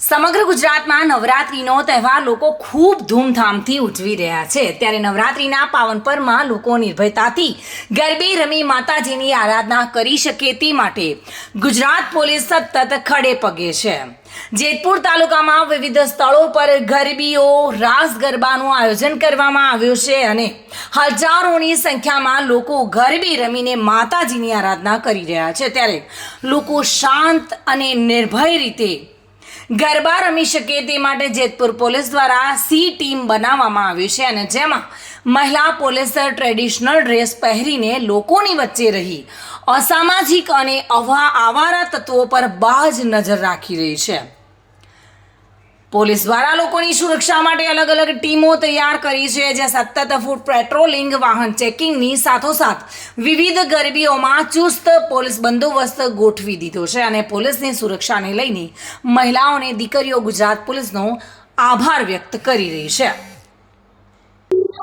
સમગ્ર ગુજરાતમાં નવરાત્રીનો તહેવાર લોકો ખૂબ ધૂમધામથી ઉજવી રહ્યા છે. ત્યારે નવરાત્રીના પાવન પરમાં લોકો નિર્ભયતાથી ગરબે રમી માતાજીની આરાધના કરી શકે તે માટે ગુજરાત પોલીસ સતત ખડે પગે છે. જેતપુર તાલુકામાં વિવિધ સ્થળો પર ગરબીઓ, રાસ ગરબાનું આયોજન કરવામાં આવ્યું છે અને હજારોની સંખ્યામાં લોકો ગરબી રમીને માતાજીની આરાધના કરી રહ્યા છે. ત્યારે લોકો શાંત અને નિર્ભય રીતે ગરબા રમી શકે તે માટે જેતપુર પોલીસ દ્વારા સી ટીમ બનાવવામાં આવી છે અને જેમાં મહિલા પોલીસ ટ્રેડિશનલ ડ્રેસ પહેરીને લોકોની વચ્ચે રહી. અસામાજિક અને અવા આવારા તત્વો પર બાજ નજર રાખી રહી છે. પોલીસ દ્વારા લોકોની સુરક્ષા માટે અલગ અલગ ટીમો તૈયાર કરી છે, જ્યાં સતત ફૂટ પેટ્રોલિંગ, વાહન ચેકિંગની સાથોસાથ વિવિધ ગરબીઓમાં ચુસ્ત પોલીસ બંદોબસ્ત ગોઠવી દીધો છે અને પોલીસની સુરક્ષાને લઈને મહિલાઓ અને દીકરીઓ ગુજરાત પોલીસનો આભાર વ્યક્ત કરી રહી છે.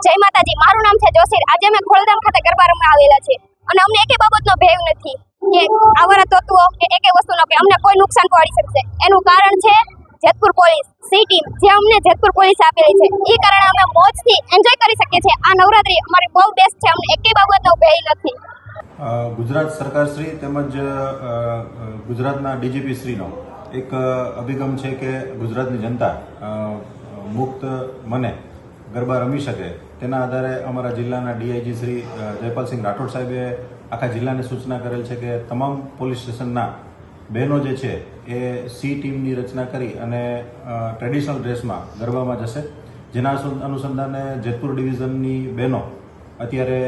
જય માતાજી, મારું નામ છે જોશી આજે અમે ખોલધામ ખાતે ગરબા રમવા આવેલા છે અને અમને એકે બાબતનો ભેવ નથી કે આવારા તત્વો કે એકે વસ્તુનો કે અમને કોઈ નુકસાન પહોંચી શકશે. એનું કારણ છે જેતપુર પોલીસ સી ટીમ જે અમને જેતપુર પોલીસ આપેલી છે. એ કારણે અમે મોજથી એન્જોય કરી શકીએ છીએ. આ નવરાત્રી અમારી બહુ બેસ્ટ છે. અમને એકે બાબતનો ભય નથી. ગુજરાત ગુજરાત સરકારશ્રી તેમજ ગુજરાતના ડીજીપી શ્રીનો એક અભિગમ છે કે ગુજરાતની જનતા મુક્ત મને ગરબા રમી શકે. તેના આધારે અમારા જિલ્લાના ડીઆઈજી શ્રી જયપાલસિંહ રાઠોડ સાહેબે આખા જિલ્લાને સૂચના કરેલ છે કે તમામ પોલીસ સ્ટેશનના બહેનો જે છે, એ સી ટીમની રચના કરી અને ટ્રેડિશનલ ડ્રેસમાં ગરબામાં જશે. જેના અનુસંધાને જેતપુર ડિવિઝનની બહેનો અત્યારે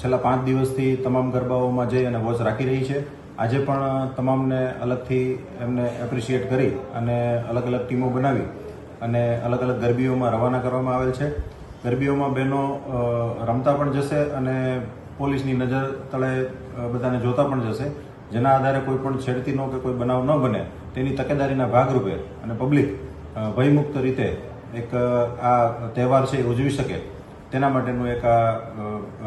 છેલ્લા પાંચ દિવસથી તમામ ગરબાઓમાં જઈ અને વોચ રાખી રહી છે. આજે પણ તમામને અલગથી એમને એપ્રિશિએટ કરી અને અલગ અલગ ટીમો બનાવી અને અલગ અલગ ગરબીઓમાં રવાના કરવામાં આવેલ છે. ગરબીઓમાં બહેનો રમતા પણ જશે અને પોલીસની નજર તળે બધાને જોતા પણ જશે. જેના આધારે કોઈ પણ છેડતીનો કે કોઈ બનાવ ન બને, તેની તકેદારીના ભાગરૂપે અને પબ્લિક ભયમુક્ત રીતે એક આ તહેવાર છે એ ઉજવી શકે. તેના માટેનું એક આ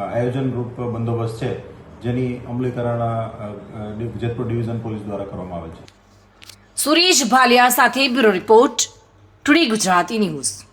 આયોજન રૂપ બંદોબસ્ત છે, જેની અમલીકરણ જેતપુર ડિવિઝન પોલીસ દ્વારા કરવામાં આવે છે. સુરેશ ભાલિયા સાથે bureau report, today Gujarati news.